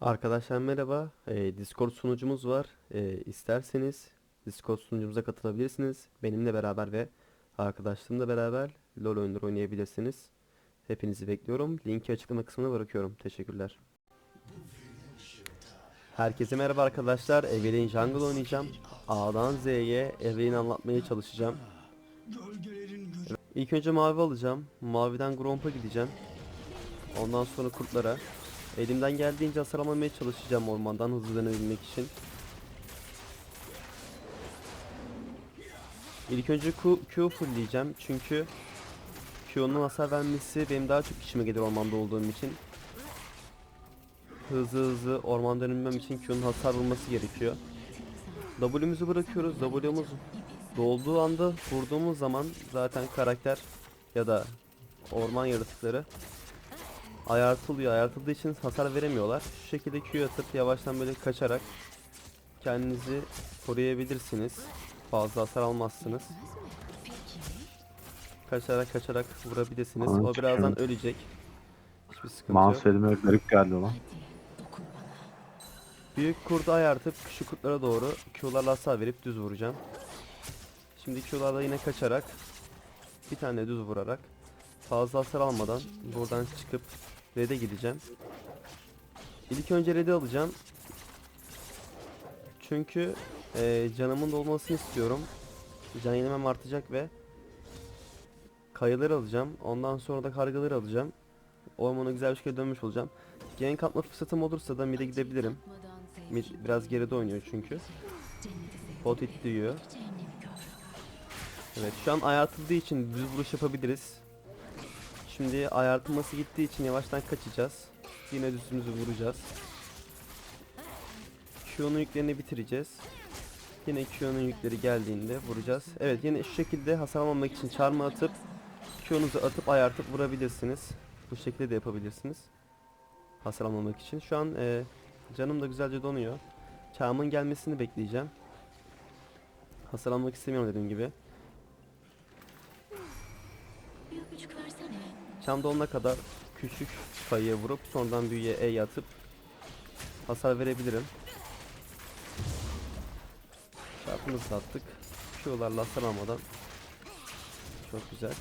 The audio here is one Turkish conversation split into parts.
Arkadaşlar merhaba. Ee, Discord sunucumuz var. Ee, isterseniz Discord sunucumuza katılabilirsiniz. Benimle beraber ve arkadaşlarımla beraber LoL oyunları oynayabilirsiniz. Hepinizi bekliyorum. Linki açıklama kısmına bırakıyorum. Teşekkürler. Herkese merhaba arkadaşlar. Evelyn Jungle oynayacağım. A'dan Z'ye Evelyn anlatmaya çalışacağım. İlk önce mavi alacağım. Maviden Gromp'a gideceğim. Ondan sonra kurtlara. Elimden geldiğince hasar almamaya çalışacağım ormandan hızlı dönebilmek için. İlk önce Q, Q fullleyeceğim çünkü Q'nun hasar vermesi benim daha çok işime gelir ormanda olduğum için. Hızlı hızlı orman dönmem için Q'nun hasar vurması gerekiyor. W'muzu bırakıyoruz. W'muz dolduğu anda vurduğumuz zaman zaten karakter ya da orman yaratıkları ayartılıyor. Ayartıldığı için hasar veremiyorlar. Şu şekilde Q atıp yavaştan böyle kaçarak kendinizi koruyabilirsiniz. Fazla hasar almazsınız. Kaçarak kaçarak vurabilirsiniz. Aa, O birazdan ölecek. Hiçbir sıkıntı yok. Mouse elime garip geldi lan. Büyük kurdu ayartıp küçük kurtlara doğru Q'larla hasar verip düz vuracağım. Şimdi Q'larla yine kaçarak bir tane düz vurarak fazla hasar almadan buradan çıkıp red'e gideceğim. İlk önce red'i alacağım. Çünkü eee, canımın dolmasını istiyorum. Can yenemem artacak ve kayaları alacağım. Ondan sonra da kargaları alacağım. Ormana güzel bir şekilde dönmüş olacağım. Gank atma fırsatım olursa da mid'e gidebilirim. Mid biraz geride oynuyor çünkü. Bot itliyor. Evet şu an ayartıldığı için düz vuruş yapabiliriz. Şimdi ayartılması gittiği için yavaştan kaçacağız. Yine düzümüzü vuracağız. Q'nun yüklerini bitireceğiz. Yine Q'nun yükleri geldiğinde vuracağız. Evet yine şu şekilde hasar almamak için çarmı atıp Q'nuzu atıp ayartıp vurabilirsiniz. Bu şekilde de yapabilirsiniz. Hasar almamak için. Şu an e, canım da güzelce donuyor. Çağımın gelmesini bekleyeceğim. Hasar almak istemiyorum dediğim gibi. Bir öpücük versene. Çam dolana kadar küçük kayıya vurup sonradan büyüye E atıp hasar verebilirim. Çarpımızı attık. Q'larla hasar almadan. Çok güzel.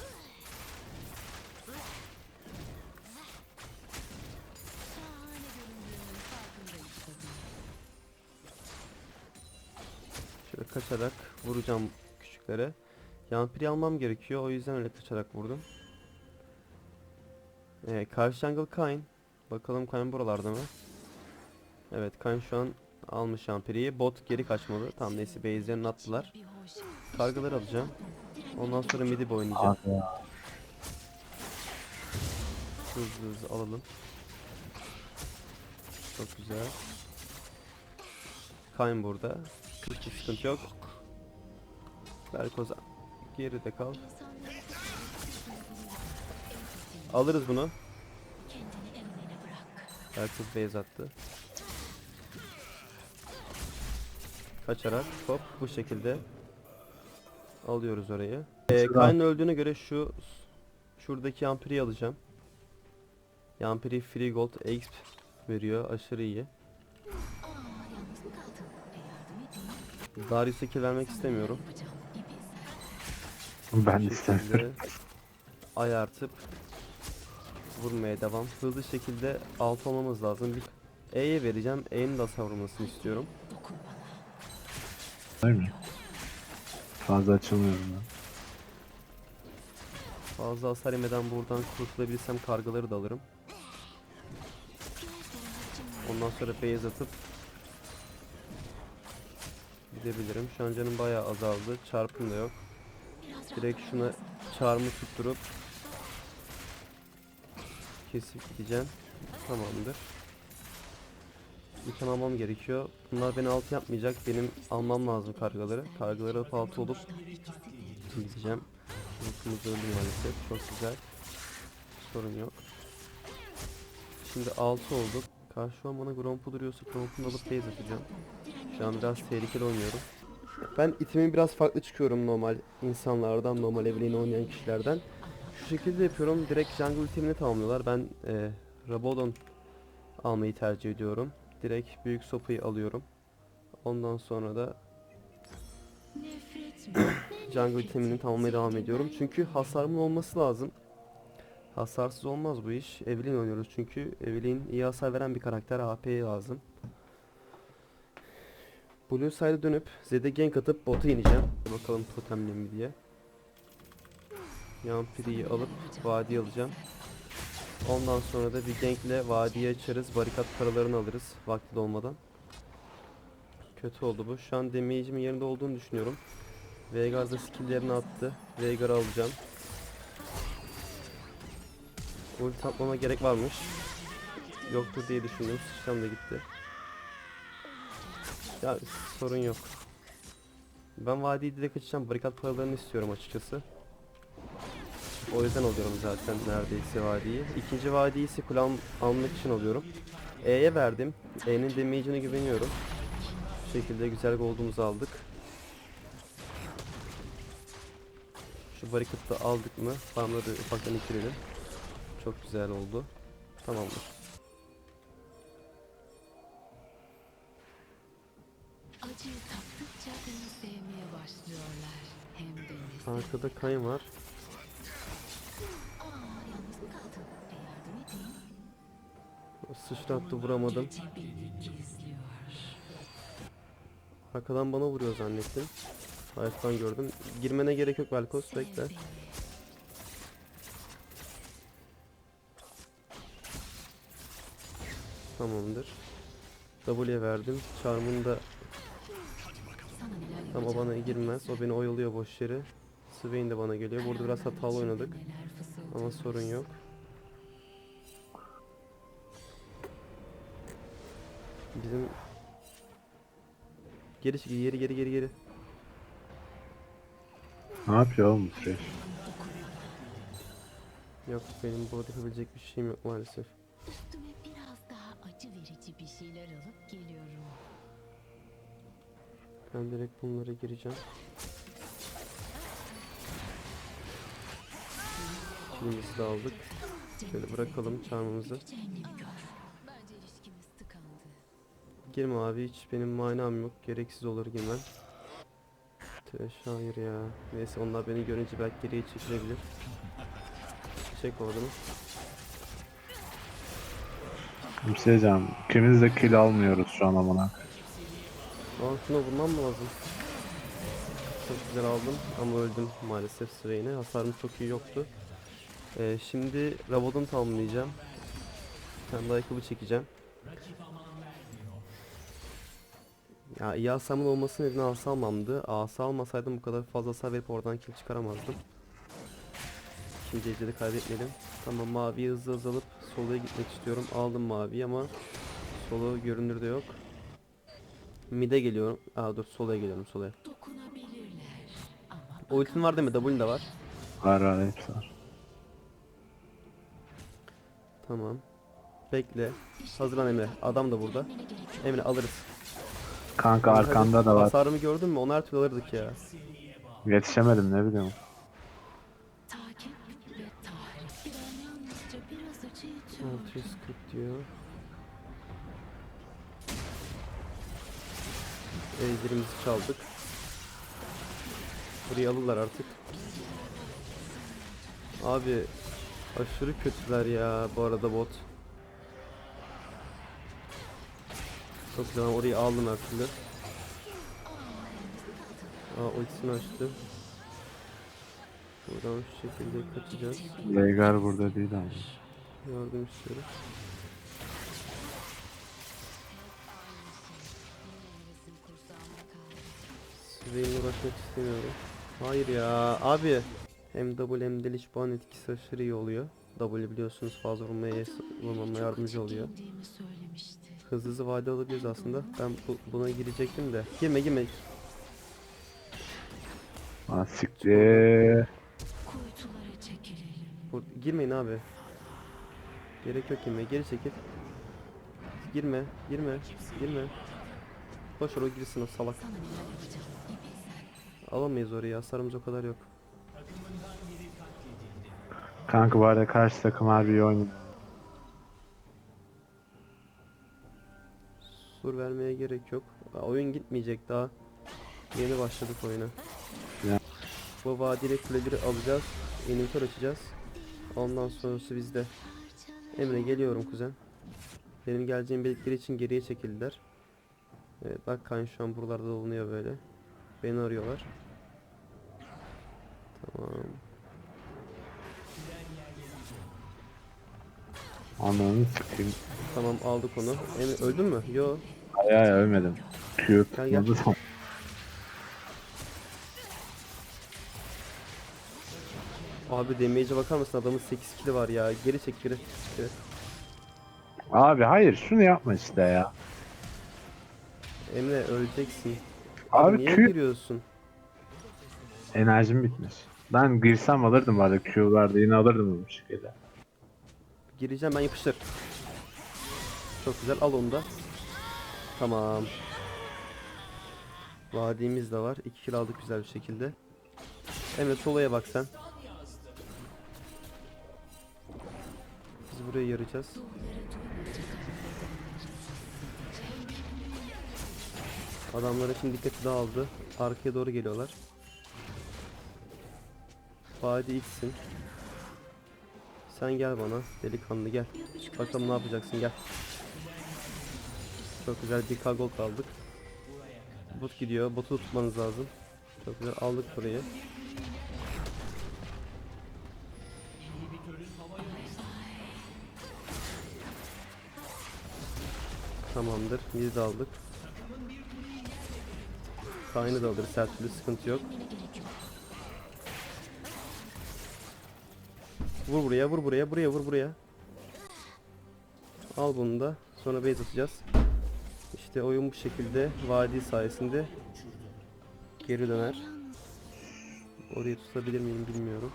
Şöyle kaçarak vuracağım küçüklere. Yampiri almam gerekiyor. O yüzden öyle kaçarak vurdum. Ee, karşı jungle Kayn. Bakalım Kayn buralarda mı? Evet Kayn şu an almış Yampiri'yi. Bot geri kaçmalı. Tamam neyse base'lerini attılar. Kargıları alacağım. Ondan sonra midi oynayacağım. Hızlı hızlı alalım. Çok güzel. Kayn burada. Hiçbir sıkıntı yok. Berkoz geride kal. Alırız bunu. kendini emeğine bırak. Berkoz base attı. Kaçarak hop bu şekilde alıyoruz orayı. Ee. Kayn'ın öldüğüne göre şu şuradaki Yampiri'yi alacağım. Yampiri free gold exp veriyor. Aşırı iyi. Darius'a kill vermek istemiyorum. Ben şekilde ayartıp vurmaya devam. Hızlı şekilde alt olmamız lazım. Bir E'ye vereceğim. E'nin de hasar vurmasını istiyorum. Var mı? Fazla açılmıyorum ben. Fazla hasar yemeden buradan kurtulabilirsem kargaları da alırım. Ondan sonra base atıp gidebilirim. Şu an canım bayağı azaldı. Çarpım da yok. Direkt şuna çarmı tutturup kesip gideceğim. Tamamdır. İtem almam gerekiyor. Bunlar beni altı yapmayacak. Benim almam lazım kargaları. Kargaları alıp altı olup gideceğim. Rutumuz öldü maalesef. Çok güzel. Sorun yok. Şimdi 6 olduk. Karşı an bana Gromp'u duruyorsa Gromp'unu alıp base atacağım. Şu an biraz tehlikeli oynuyorum. Ben itimi biraz farklı çıkıyorum normal insanlardan, normal Evelynn oynayan kişilerden. Şu şekilde yapıyorum. Direkt jungle itemini tamamlıyorlar. Ben e, Rabadon almayı tercih ediyorum. Direkt büyük sopayı alıyorum. Ondan sonra da jungle itemini tamamlamaya devam ediyorum. Çünkü hasarımın olması lazım. Hasarsız olmaz bu iş. Evelynn oynuyoruz çünkü. Evelynn iyi hasar veren bir karakter. AP lazım. Blue side'e dönüp Zed'e gank atıp bota ineceğim. Bakalım totemli mi diye. Yampiri'yi alıp vadi alacağım. Ondan sonra da bir gankle vadiyi açarız. Barikat paralarını alırız vakti dolmadan. Kötü oldu bu. Şu an damage'imin yerinde olduğunu düşünüyorum. Veigar da skill'lerini attı. Veigar'ı alacağım. Ulti atmama gerek varmış. Yoktur diye düşündüm. Sıçram da gitti. Ya sorun yok. Ben vadiyi direkt açacağım. Barikat paralarını istiyorum açıkçası. O yüzden alıyorum zaten neredeyse vadiyi. İkinci vadiyi ise al- almak için alıyorum. E'ye verdim. E'nin damage'ine güveniyorum. Bu şekilde güzel gold'umuzu aldık. Şu barikatı da aldık mı? Farmları ufaktan ittirelim. Çok güzel oldu. Tamamdır. Acıyı tattıkça beni sevmeye başlıyorlar. Hem de ne Arkada kayın var. Sıçrattı vuramadım. Arkadan bana vuruyor zannettim. Hayattan gördüm. Girmene gerek yok Velkos bekle. Tamamdır. W'ye verdim. Charm'ın da tam bana girmez. O beni oyalıyor boş yere. Swain de bana geliyor. Burada biraz hatalı oynadık. Ama sorun yok. Bizim Geri çık geri geri geri geri. Ne yapıyor oğlum bu şey? Yok benim bu yapabilecek bir şeyim yok maalesef. Üstüme biraz daha acı verici bir şeyler alıp geliyorum. Ben direkt bunlara gireceğim. Kilimizi de aldık. Şöyle bırakalım çarmımızı. Girme abi hiç benim manam yok. Gereksiz olur girmem. Tüh hayır ya. Neyse onlar beni görünce belki geriye çekilebilir. Çek oradan. Bir şey diyeceğim. İkimiz de kill almıyoruz şu an amına. Aa şuna vurmam lazım. Çok güzel aldım ama öldüm maalesef Swain'e. Hasarım çok iyi yoktu. Ee, şimdi Rabod'unu tamamlayacağım. Kendi ayakkabı çekeceğim. Ya iyi asamın olması nedeni asa almamdı. Asa almasaydım bu kadar fazla hasar verip oradan kill çıkaramazdım. İkinci eceli kaybetmedim. Tamam maviyi hızlı hızlı alıp soluya gitmek istiyorum. Aldım maviyi ama solu görünürde yok. Mid'e geliyorum. Aa dur solaya geliyorum solaya. Ultim var değil mi? W'nin de var. Var var hepsi var. Tamam. Bekle. Hazırlan Emre. Adam da burada. Emre alırız. Kanka Hadi. arkanda da var. Hasarımı gördün mü? Onu her türlü alırdık ya. Yetişemedim ne bileyim. Takip ve tahrip. Ben yalnızca biraz acı içiyorum. 640 diyor. Ejderimizi çaldık. Burayı alırlar artık. Abi aşırı kötüler ya bu arada bot. Güzel ben orayı aldım her türlü. Aa ultisini açtı. Buradan şu şekilde kaçacağız. Veigar burada değil ama. Yardım istiyorum. Swain'le uğraşmak istemiyorum. Hayır ya abi. Hem W hem de Lich Bane etkisi aşırı iyi oluyor. W biliyorsunuz fazla vurmaya, vurmama yardımcı oluyor. Hızlı hızlı vade alabiliriz aslında. Ben bu, buna girecektim de. Girme girme. Aa siktir. Kuytulara çekilelim. Bur girmeyin abi. Gerek yok girmeye. Geri çekil. Girme, girme, girme. Boş ver o girsin o salak. Bilsen. Alamayız orayı. Hasarımız o kadar yok. Kanka bu arada karşı takım harbi iyi oynuyor. Vermeye gerek yok. Aa, oyun gitmeyecek daha. Yeni başladık oyuna. Ya. Bu vadili kuleleri alacağız. Inhibitor açacağız. Ondan sonrası bizde. Emre geliyorum kuzen. Benim geleceğim bildikleri için geriye çekildiler. Evet bak kan şu an buralarda dolanıyor böyle. Beni arıyorlar. Tamam. Ananı sıkayım. Tamam aldık onu. Emre öldün mü? Yo. Ay ay ölmedim. Q Gel, gel. tutmadı tam. Abi damage'e bakar mısın? Adamın 8 kili var ya. Geri çek geri. geri. Abi hayır şunu yapma işte ya. Emre öleceksin. Abi, Abi niye Q giriyorsun? enerjim bitmiş. Ben girsem alırdım bari Q vardı yine alırdım bu şekilde. Gireceğim ben yapıştır. Çok güzel al onu da. Tamam. Vadimiz de var. 2 kill aldık güzel bir şekilde. Emre soloya bak sen. Biz burayı yarayacağız. Adamlara şimdi dikkati dağıldı. Arkaya doğru geliyorlar. Vadi içsin. Sen gel bana. Delikanlı gel. Bakalım ne yapacaksın gel. Çok güzel bir k gold aldık. Bot gidiyor. Botu tutmanız lazım. Çok güzel aldık burayı. Tamamdır. Biz de aldık. Kaynı da alırız. Her türlü sıkıntı yok. Vur buraya, vur buraya, buraya, vur buraya. Al bunu da. Sonra base atacağız. İşte oyun bu şekilde vadi sayesinde geri döner. Orayı tutabilir miyim bilmiyorum.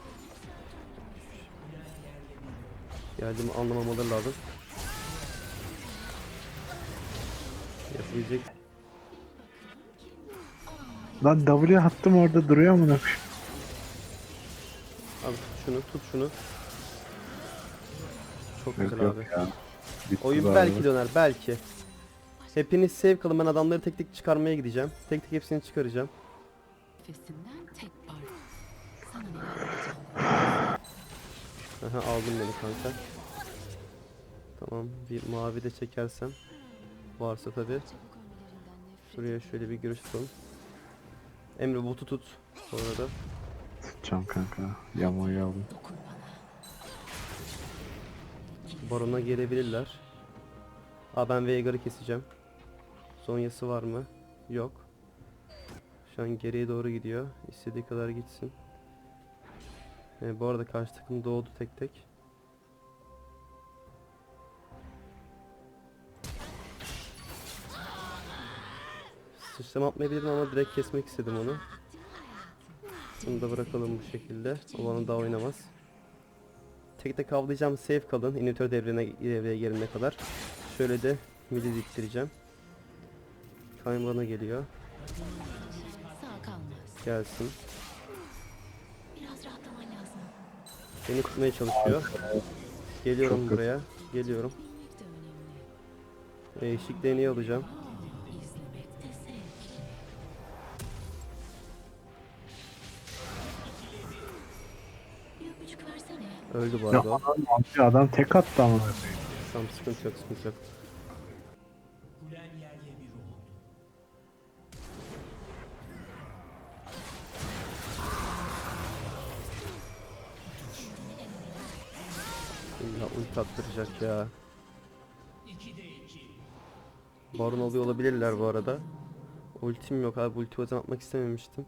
Geldiğimi anlamamaları lazım. Yapabilecek. Lan W attım orada duruyor mu? Abi tut şunu, tut şunu. Çok Yok güzel abi. yok ya. Bitti Oyun belki döner belki. Hepiniz sev kalın ben adamları tek tek çıkarmaya gideceğim. Tek tek hepsini çıkaracağım. Tek. Sana yapacağım. Aha aldım beni kanka. Tamam bir mavi de çekersem. Varsa tabi. Çabuk ölmelerinden nefret Şuraya şöyle bir görüş tutalım. Emre botu tut. Sonra da Tutacağım kanka. Yamayı aldım. dokun bana. barona gelebilirler. Aa ben Veigar'ı keseceğim. Zonyası var mı? Yok. Şu an geriye doğru gidiyor. İstediği kadar gitsin. Ee, bu arada karşı takım doğdu tek tek. Sıçrama atmayabilirim ama direkt kesmek istedim onu. Bunu da bırakalım bu şekilde. O bana daha oynamaz. Tek tek avlayacağım. Safe kalın. İnhibitör devrine devreye gelene kadar. Şöyle de midi diktireceğim. Kayn bana geliyor. Sağ kalmaz. Gelsin. Biraz rahatlaman lazım. Beni tutmaya çalışıyor. Geliyorum Çok kötü. buraya. Geliyorum. Bilmek de önemli. Eşik deneyi alacağım. Öldü bu Ya arada. o. adam, adam tek attı ama. Tamam sıkıntı yok sıkıntı yok. İlla ulti attıracak ya. Baron oluyor olabilirler bu arada. Ultim yok abi ulti yüzden atmak istememiştim.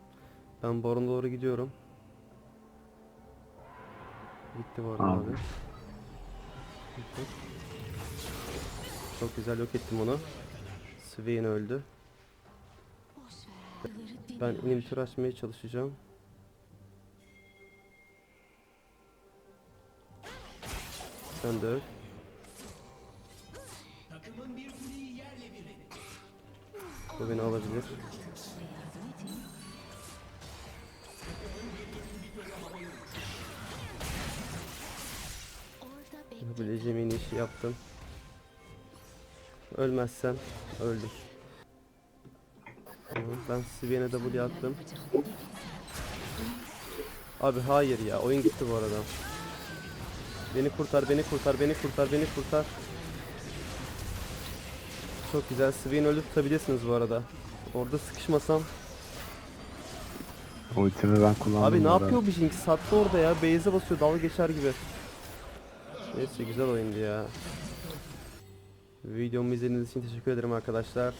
Ben Baron'a doğru gidiyorum. Gitti Baron Abi. abi. Çok güzel yok ettim onu. Swain öldü. Ben inhibitor açmaya çalışacağım. Sen de öl. Bu beni alabilir. Yapabileceğim en iyi işi yaptım. Ölmezsem öldüm. Ben Sivyen'e W attım. Abi hayır ya oyun gitti bu arada. Beni kurtar, beni kurtar, beni kurtar, beni kurtar. Çok güzel. Sivyen'i öldü tutabilirsiniz bu arada. Orada sıkışmasam. Ultimi ben kullandım. Abi ne bu arada. yapıyor bu Jinx? Sattı orada ya. Base'e basıyor. Dalga geçer gibi. Neyse güzel oyundu ya. Videomu izlediğiniz için teşekkür ederim arkadaşlar.